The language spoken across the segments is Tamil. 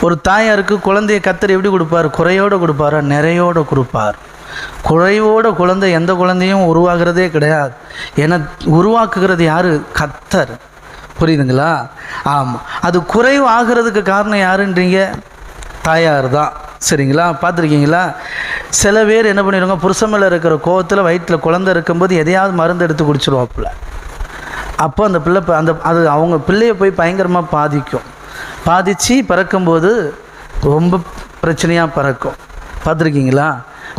ஒரு தாயாருக்கு குழந்தைய கத்தர் எப்படி கொடுப்பார்? குறையோடு கொடுப்பாரா? நிறையோடு கொடுப்பார். குறைவோட குழந்தை எந்த குழந்தையும் உருவாகிறதே கிடையாது. ஏன்னா உருவாக்குகிறது யார்? கத்தர். புரியுதுங்களா? ஆமாம் அது குறைவு ஆகிறதுக்கு காரணம் யாருன்றீங்க? தாயார் தான் சரிங்களா? பார்த்துருக்கீங்களா? சில பேர் என்ன பண்ணிடுவாங்க? புருஷன் மேலே இருக்கிற கோவத்தில் வயிற்றில் குழந்தை இருக்கும்போது எதையாவது மருந்து எடுத்து குடிச்சிருவாப்புல. அப்போ அந்த பிள்ளை ப- அந்த அது அவங்க பிள்ளையை போய் பயங்கரமாக பாதிக்கும். பாதித்து பறக்கும்போது ரொம்ப பிரச்சனையாக பறக்கும். பார்த்துருக்கீங்களா?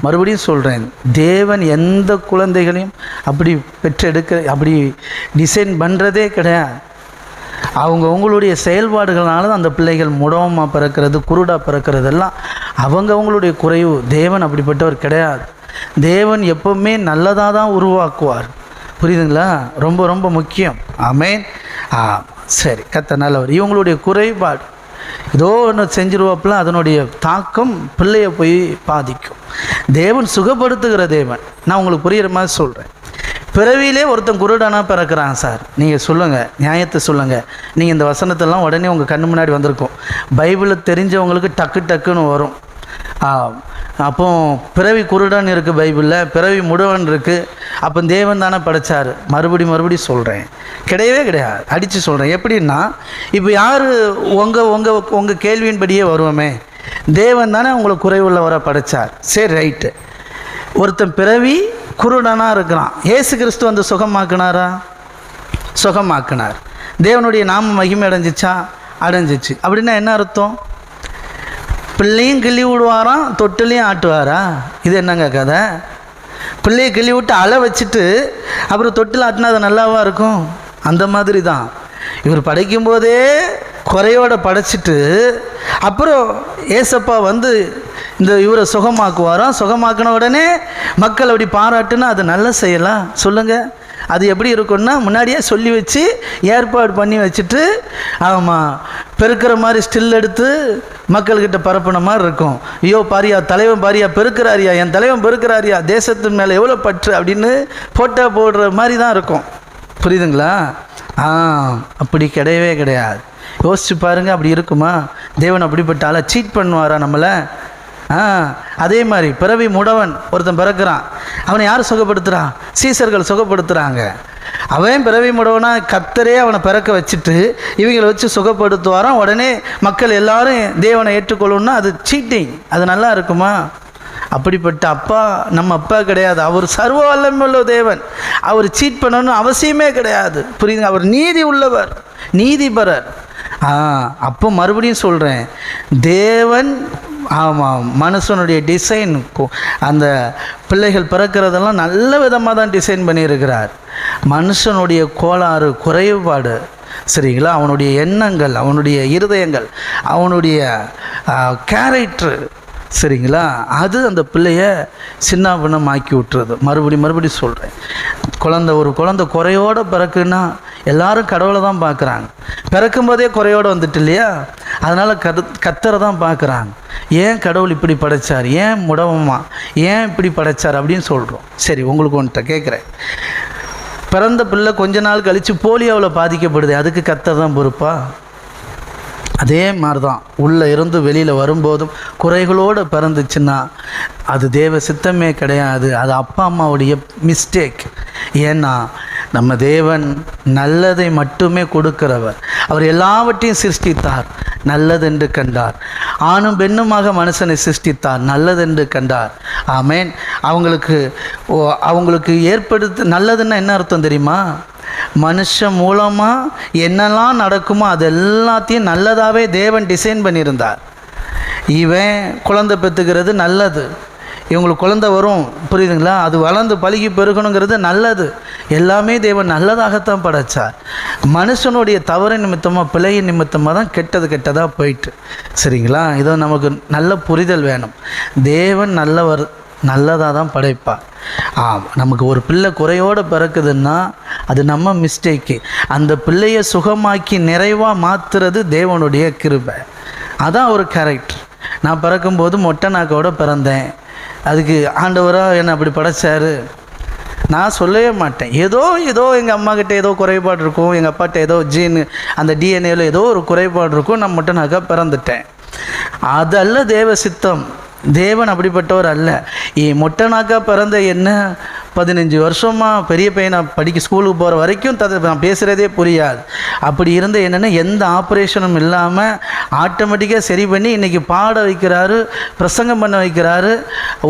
மறுபடியும் சொல்கிறேன் தேவன் எந்த குழந்தைகளையும் அப்படி பெற்றெடுக்க அப்படி டிசைன் பண்ணுறதே கிடையாது. அவங்க அவங்களுடைய செயல்பாடுகளால தான் அந்த பிள்ளைகள் முடவமாக பிறக்கிறது குருடாக பிறக்கிறதெல்லாம் அவங்க அவங்களுடைய குறைவு. தேவன் அப்படிப்பட்டவர் கிடையாது. தேவன் எப்பவுமே நல்லதாக தான் உருவாக்குவார். புரியுதுங்களா? ரொம்ப ரொம்ப முக்கியம். ஆமேன். ஆ சரி கத்த நல்லவர். இவங்களுடைய குறைபாடு ஏதோ ஒன்று செஞ்சிருவாப்புல அதனுடைய தாக்கம் பிள்ளையை போய் பாதிக்கும். தேவன் சுகப்படுத்துகிற தேவன். நான் உங்களுக்கு புரிகிற மாதிரி சொல்கிறேன் பிறவியிலே ஒருத்தன் குருடனாக பிறக்கிறான் சார். நீங்கள் சொல்லுங்கள் நியாயத்தை சொல்லுங்கள் நீங்கள் இந்த வசனத்தெல்லாம் உடனே உங்கள் கண்ணு முன்னாடி வந்திருக்கும். பைபிளில் தெரிஞ்சவங்களுக்கு டக்கு டக்குன்னு வரும். அப்போ பிறவி குருடன் இருக்குது பைபிளில் பிறவி முடுவன் இருக்குது அப்போ தேவன் தானே படைச்சார். மறுபடி மறுபடி சொல்கிறேன் கிடையவே கிடையாது. அடித்து சொல்கிறேன் எப்படின்னா இப்போ யார் உங்கள் உங்கள் உங்கள் கேள்வியின்படியே வருவோமே. தேவன் தானே உங்களை குறைவுள்ளவரை படைச்சார். சரி ரைட்டு. ஒருத்தன் பிறவி குருடனாக இருக்கிறான் ஏசு கிறிஸ்து வந்து சுகமாக்குனாரா? சுகமாக்குனார். தேவனுடைய நாம மகிமை அடைஞ்சிச்சா? அடைஞ்சிச்சு. அப்படின்னா என்ன அர்த்தம்? பிள்ளையும் கிள்ளி விடுவாராம் தொட்டிலையும் ஆட்டுவாரா? இது என்னங்க கதை? பிள்ளையை கிள்ளி விட்டு அலை வச்சுட்டு அப்புறம் தொட்டில் ஆட்டினா அது நல்லாவா இருக்கும்? அந்த மாதிரி தான் இவர் படைக்கும் போதே குறையோட படைச்சிட்டு அப்புறம் ஏசப்பா வந்து இந்த இவரை சுகமாக்குவாராம். சுகமாக்கின உடனே மக்கள் அப்படி பாராட்டுனா அது நல்ல செய்யலாம் சொல்லுங்கள் அது எப்படி இருக்கும்னா முன்னாடியே சொல்லி வச்சு ஏற்பாடு பண்ணி வச்சுட்டு ஆமாம் பெருக்கிற மாதிரி ஸ்டில் எடுத்து மக்கள்கிட்ட பரப்புன மாதிரி இருக்கும். ஐயோ பாரியா தலைவன் பாரியா பெருக்கிறாரியா என் தலைவன் பெருக்கிறாரியா தேசத்தின் மேலே எவ்வளோ பற்று அப்படின்னு ஃபோட்டோ போடுற மாதிரி தான் இருக்கும். புரியுதுங்களா? ஆ அப்படி கிடையவே கிடையாது. யோசிச்சு பாருங்கள் அப்படி இருக்குமா? தேவன் அப்படிப்பட்ட ஆளை சீட் பண்ணுவாரா நம்மளை? ஆ அதே மாதிரி பிறவி முடவன் ஒருத்தன் பிறக்கிறான். அவனை யார் சுகப்படுத்துகிறான் சீசர்கள் சுகப்படுத்துகிறாங்க அவன் பிறவி முடவனா கத்தரே அவனை பிறக்க வச்சுட்டு இவங்களை வச்சு சுகப்படுத்துவாரான் உடனே மக்கள் எல்லாரும் தேவனை ஏற்றுக்கொள்ளணும்னா அது சீட்டிங் அது நல்லா இருக்குமா? அப்படிப்பட்ட அப்பா நம்ம அப்பா கிடையாது. அவர் சர்வ வல்லமுள்ள தேவன். அவர் சீட் பண்ணணும்னு அவசியமே கிடையாது. புரியுதுங்க? அவர் நீதி உள்ளவர் நீதிபரர். ஆ அப்போ மறுபடியும் சொல்கிறேன் தேவன் ஆமாம் மனுஷனுடைய டிசைன் அந்த பிள்ளைகள் பிறக்கிறதெல்லாம் நல்ல விதமாக தான் டிசைன் பண்ணியிருக்கிறார். மனுஷனுடைய கோளாறு குறைபாடு சரிங்களா? அவனுடைய எண்ணங்கள் அவனுடைய இருதயங்கள் அவனுடைய கேரக்டர் சரிங்களா? அது அந்த பிள்ளைய சின்னாபின்னம் ஆக்கி விட்டுறது மறுபடி மறுபடி சொல்கிறேன் குழந்தை ஒரு குழந்தை குறையோடு பிறக்குன்னா எல்லாரும் கடவுளை தான் பார்க்குறாங்க. பிறக்கும் போதே குறையோடு வந்துட்டு இல்லையா? அதனால் கத் கத்தரை தான் பார்க்குறாங்க. ஏன் கடவுள் இப்படி படைச்சார்? ஏன் முடவமா? ஏன் இப்படி படைச்சார் அப்படின்னு சொல்கிறோம் சரி உங்களுக்கு ஒன்றை கேட்குறேன் பிறந்த பிள்ளை கொஞ்ச நாள் கழித்து போலியோவில் பாதிக்கப்படுது. அதுக்கு கத்தர் தான் பொறுப்பா? அதே மாதிரி தான் உள்ளே இருந்து வெளியில் வரும்போதும் குறைகளோடு பிறந்துச்சுன்னா அது தேவ சித்தமே கிடையாது. அது அப்பா அம்மாவுடைய மிஸ்டேக் ஏன்னா நம்ம தேவன் நல்லதை மட்டுமே கொடுக்கிறவர். அவர் எல்லாவற்றையும் சிருஷ்டித்தார். நல்லதென்று கண்டார். ஆணும் பெண்ணுமாக மனுஷனை சிருஷ்டித்தார். நல்லதென்று கண்டார். ஆமேன். அவங்களுக்கு ஓ, அவங்களுக்கு ஏற்படுத்த நல்லதுன்னா என்ன அர்த்தம் தெரியுமா? மனுஷன் மூலமாக என்னெல்லாம் நடக்குமோ அது எல்லாத்தையும் நல்லதாகவே தேவன் டிசைன் பண்ணியிருந்தார். இவன் குழந்தை பெற்றுக்கிறது நல்லது. இவங்களுக்கு குழந்தை வரும் புரியுதுங்களா? அது வளர்ந்து பழுகி பெருகணுங்கிறது நல்லது. எல்லாமே தேவன் நல்லதாகத்தான் படைச்சார். மனுஷனுடைய தவறு நிமித்தமாக பிழையின் நிமித்தமாக தான் கெட்டது கெட்டதாக போயிட்டு. சரிங்களா? இதோ நமக்கு நல்ல புரிதல் வேணும். தேவன் நல்லவர் நல்லதாக தான் படைப்பார். ஆம் நமக்கு ஒரு பிள்ளை குறையோடு பிறக்குதுன்னா அது நம்ம மிஸ்டேக்கு அந்த பிள்ளையை சுகமாக்கி நிறைவாக மாற்றுறது தேவனுடைய கிருபை. அதான் ஒரு கேரக்டர் நான் பிறக்கும்போது மொட்டை நாக்கோட பிறந்தேன். அதுக்கு ஆண்டவராக என்னை அப்படி படைச்சாரு. நான் சொல்லவே மாட்டேன். ஏதோ ஏதோ எங்கள் அம்மாக்கிட்ட ஏதோ குறைபாடு இருக்கும் எங்கள் அப்பாட்ட ஏதோ ஜீன் அந்த டிஎன்ஏவில் ஏதோ ஒரு குறைபாடு இருக்கும் நான் மட்டும் நகை பிறந்துட்டேன் அதல்ல தேவ சித்தம். தேவன் அப்படிப்பட்டவர் அல்ல. ஏ மொட்டனாக்கா பிறந்த என்ன? பதினஞ்சு வருஷமாக பெரிய பையனை படிக்க ஸ்கூலுக்கு போகிற வரைக்கும் தது நான் பேசுகிறதே புரியாது. அப்படி இருந்த என்னென்னா எந்த ஆப்ரேஷனும் இல்லாமல் ஆட்டோமேட்டிக்காக சரி பண்ணி இன்றைக்கி பாட வைக்கிறாரு பிரசங்கம் பண்ண வைக்கிறாரு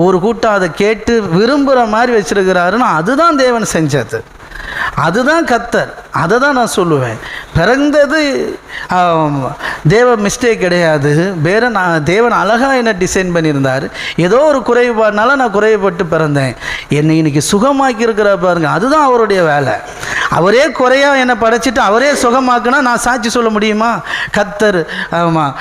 ஒரு கூட்டம் அதை கேட்டு விரும்புகிற மாதிரி வச்சுருக்கிறாருன்னு அதுதான் தேவன் செஞ்சது. அதுதான் கத்தர். அதை தான் நான் சொல்லுவேன். பிறந்தது தேவ மிஸ்டேக் கிடையாது. வேற நான் தேவன் அழகாக என்னை டிசைன் பண்ணியிருந்தார். ஏதோ ஒரு குறைபாடுனால நான் குறைபட்டு பிறந்தேன். என்னை இன்னைக்கு சுகமாக்கி இருக்கிற பாருங்க அதுதான் அவருடைய வேலை. அவரே குறையாக என்னை படைச்சிட்டு அவரே சுகமாக்குனா நான் சாட்சி சொல்ல முடியுமா? கத்தர் ஆமாம்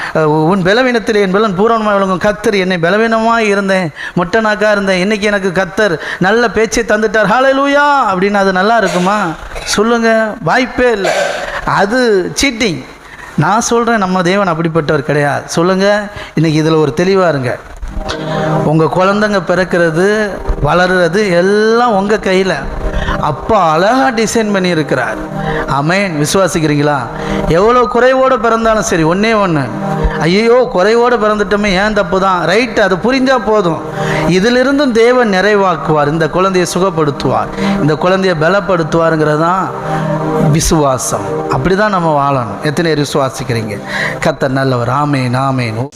உன் பலவீனத்தில் என் பலன் பூரணமாக விளங்கும். கத்தர் என்னை பலவீனமாக இருந்தேன். மொட்டனாக்கா இருந்தேன். இன்னைக்கு எனக்கு கத்தர் நல்ல பேச்சை தந்துட்டார். ஹalleluya அப்படின்னு அது நல்லா இருக்குமா? சொல்லுங்க வாய்ப்பே இல்லை. அது சீட்டிங் நான் சொல்கிறேன் நம்ம தேவன் அப்படிப்பட்டவர் கிடையாது. சொல்லுங்கள் இன்றைக்கி இதில் ஒரு தெளிவாக இருங்க. உங்கள் குழந்தைங்க பிறக்கிறது வளர்றது எல்லாம் உங்கள் கையில். அப்பா அழகாக டிசைன் பண்ணியிருக்கிறார். அமேன் விசுவாசிக்கிறீங்களா? எவ்வளோ குறைவோடு பிறந்தாலும் சரி ஒன்றே ஒன்று ஐயோ குறைவோடு பிறந்துட்டோமே ஏன் தப்பு தான் ரைட் அது புரிஞ்சால் போதும். இதிலிருந்தும் தேவன் நிறைவாக்குவார். இந்த குழந்தையை சுகப்படுத்துவார். இந்த குழந்தையை பலப்படுத்துவாருங்கிறது தான் விசுவாசம். அப்படி தான் நம்ம வாழணும். எத்தனை பேர் விசுவாசிக்கிறீங்க? கத்த நல்லவர். ஆமேன் ஆமேன்.